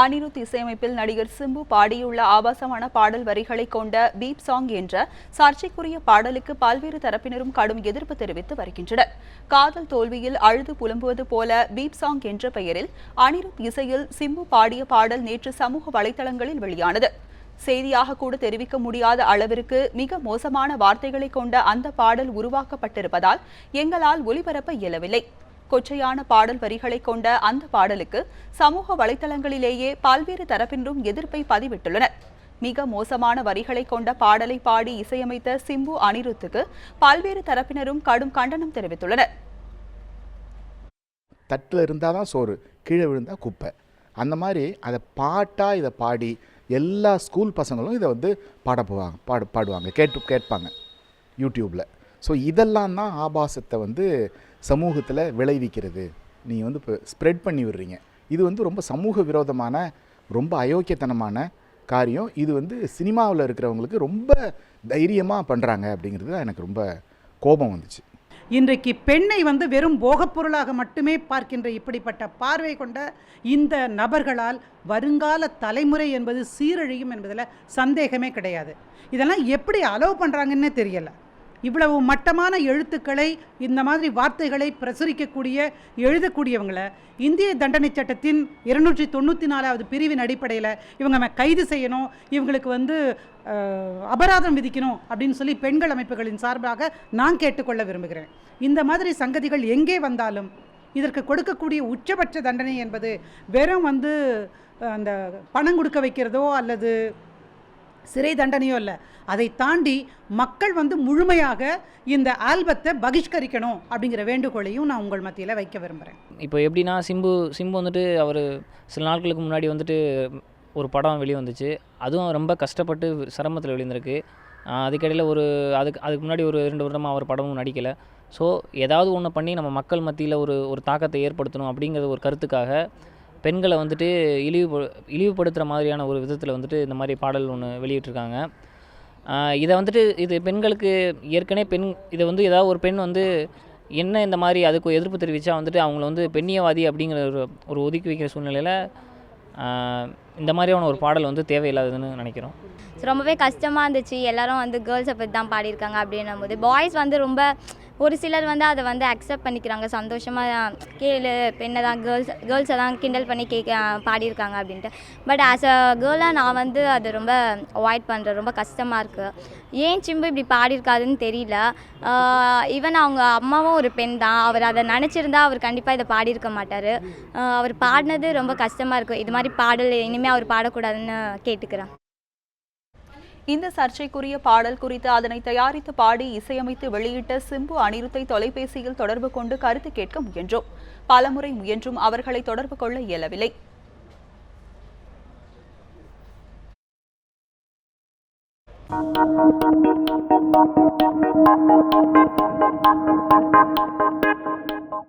அனிருத் இசையமைப்பில் நடிகர் சிம்பு பாடியுள்ள ஆபாசமான பாடல் வரிகளை கொண்ட பீப் சாங் என்ற சர்ச்சைக்குரிய பாடலுக்கு பல்வேறு தரப்பினரும் கடும் எதிர்ப்பு தெரிவித்து வருகின்றனர். காதல் தோல்வியில் அழுது புலம்புவது போல பீப் சாங் என்ற பெயரில் அனிருத் இசையில் சிம்பு பாடிய பாடல் நேற்று சமூக வலைதளங்களில் வெளியானது. செய்தியாக கூட தெரிவிக்க முடியாத அளவிற்கு மிக மோசமான வார்த்தைகளை கொண்ட அந்த பாடல் உருவாக்கப்பட்டிருப்பதால் எங்களால் ஒளிபரப்ப இயலவில்லை. கொச்சையான பாடல் வரிகளை கொண்ட அந்த பாடலுக்கு சமூக வலைதளங்களிலேயே பல்வேறு தரப்பினரும் எதிர்ப்பை பதிவிட்டுள்ளனர். மிக மோசமான வரிகளை கொண்ட பாடலை பாடி இசையமைத்த சிம்பு அனிருத்துக்கு பல்வேறு தரப்பினரும் கடும் கண்டனம் தெரிவித்துள்ளனர். தட்டில் இருந்தால் தான் சோறு கீழே விழுந்தால் குப்பை. அந்த மாதிரி அதை பாட்டாக இதை பாடி எல்லா ஸ்கூல் பசங்களும் இதை வந்து பாட போவாங்க பாடு பாடுவாங்க கேட்டு கேட்பாங்க யூடியூப்பில் ஸோ இதெல்லாம் தான் ஆபாசத்தை வந்து சமூகத்தில் விளைவிக்கிறது. நீங்கள் வந்து இப்போ ஸ்ப்ரெட் பண்ணி விடுறீங்க. இது வந்து ரொம்ப சமூக விரோதமான ரொம்ப அயோக்கியத்தனமான காரியம். இது வந்து சினிமாவில் இருக்கிறவங்களுக்கு ரொம்ப தைரியமாக பண்ணுறாங்க அப்படிங்கிறது தான் எனக்கு ரொம்ப கோபம் வந்துச்சு. இன்றைக்கு பெண்ணை வந்து வெறும் போகப்பொருளாக மட்டுமே பார்க்கின்ற இப்படிப்பட்ட பார்வை கொண்ட இந்த நபர்களால் வருங்கால தலைமுறை என்பது சீரழியும் என்பதில் சந்தேகமே கிடையாது. இதெல்லாம் எப்படி அலோவ் பண்ணுறாங்கன்னே தெரியல. இவ்வளவு மட்டமான எழுத்துக்களை இந்த மாதிரி வார்த்தைகளை பிரசுரிக்கக்கூடிய எழுதக்கூடியவங்களை இந்திய தண்டனை சட்டத்தின் இருநூற்றி தொண்ணூற்றி நாலாவது பிரிவின் அடிப்படையில் இவங்க கைது செய்யணும் இவங்களுக்கு வந்து அபராதம் விதிக்கணும் அப்படின்னு சொல்லி பெண்கள் அமைப்புகளின் சார்பாக நான் கேட்டுக்கொள்ள விரும்புகிறேன். இந்த மாதிரி சங்கதிகள் எங்கே வந்தாலும் இதற்கு கொடுக்கக்கூடிய உச்சபட்ச தண்டனை என்பது வெறும் வந்து அந்த பணம் கொடுக்க வைக்கிறதோ அல்லது சிறை தண்டனையோ இல்லை. அதை தாண்டி மக்கள் வந்து முழுமையாக இந்த ஆல்பத்தை பகிஷ்கரிக்கணும் அப்படிங்கிற வேண்டுகோளையும் நான் உங்கள் மத்தியில் வைக்க விரும்புகிறேன் இப்போ எப்படின்னா சிம்பு சிம்பு வந்துட்டு அவர் சில நாட்களுக்கு முன்னாடி வந்துட்டு ஒரு படம் வெளியே வந்துச்சு. அதுவும் ரொம்ப கஷ்டப்பட்டு சிரமத்தில் வெளிவந்திருக்கு அதுக்கடையில் ஒரு அதுக்கு அதுக்கு முன்னாடி ஒரு ரெண்டு வருடமாக அவர் படமும் நடிக்கலை. ஸோ ஏதாவது ஒன்று பண்ணி நம்ம மக்கள் மத்தியில் ஒரு ஒரு தாக்கத்தை ஏற்படுத்தணும் அப்படிங்கிற ஒரு கருத்துக்காக பெண்களை வந்துட்டு இழிவு இழிவுபடுத்துகிற மாதிரியான ஒரு விதத்தில் வந்துட்டு இந்த மாதிரி பாடல் ஒன்று வெளியிட்டிருக்காங்க. இதை வந்துட்டு இது பெண்களுக்கு ஏற்கனவே பெண் இதை வந்து ஏதாவது ஒரு பெண் வந்து என்ன இந்த மாதிரி அதுக்கு எதிர்ப்பு தெரிவித்தா வந்துட்டு அவங்கள வந்து பெண்ணியவாதி அப்படிங்கிற ஒரு ஒரு ஒதுக்கி வைக்கிற சூழ்நிலையில் இந்த மாதிரியான ஒரு பாடல் வந்து தேவையில்லாததுன்னு நினைக்கிறோம். ரொம்பவே கஷ்டமாக இருந்துச்சு. எல்லாரும் வந்து கேர்ள்ஸை பற்றி தான் பாடியிருக்காங்க அப்படின்னும் போது பாய்ஸ் வந்து ரொம்ப ஒரு சிலர் வந்து அதை வந்து அக்செப்ட் பண்ணிக்கிறாங்க. சந்தோஷமாக கேளு பெண்ணை தான் கேர்ள்ஸ் கேர்ள்ஸை தான் கிண்டல் பண்ணி கேட்க பாடியிருக்காங்க அப்படின்ட்டு. பட் ஆஸ் அ கேர்ளாக நான் வந்து அது ரொம்ப அவாய்ட் பண்ணுறேன் ரொம்ப கஷ்டமாக இருக்குது ஏன் சிம்பு இப்படி பாடியிருக்காருன்னு தெரியல. ஈவன் அவங்க அம்மாவும் ஒரு பெண் தான். அவர் அதை நினச்சிருந்தா அவர் கண்டிப்பாக இதை பாடியிருக்க மாட்டார். அவர் பாடினது ரொம்ப கஷ்டமாக இருக்கும் இது மாதிரி பாடல் இனிமேல் அவர் பாடக்கூடாதுன்னு கேட்டுக்கிறேன். இந்த சர்ச்சைக்குரிய பாடல் குறித்து அதனை தயாரித்து பாடி இசையமைத்து வெளியிட்ட சிம்பு அனிருத்தை தொலைபேசியில் தொடர்பு கொண்டு கருத்து கேட்க முயன்றோம். பலமுறை முயன்றும் அவர்களை தொடர்பு கொள்ள இயலவில்லை.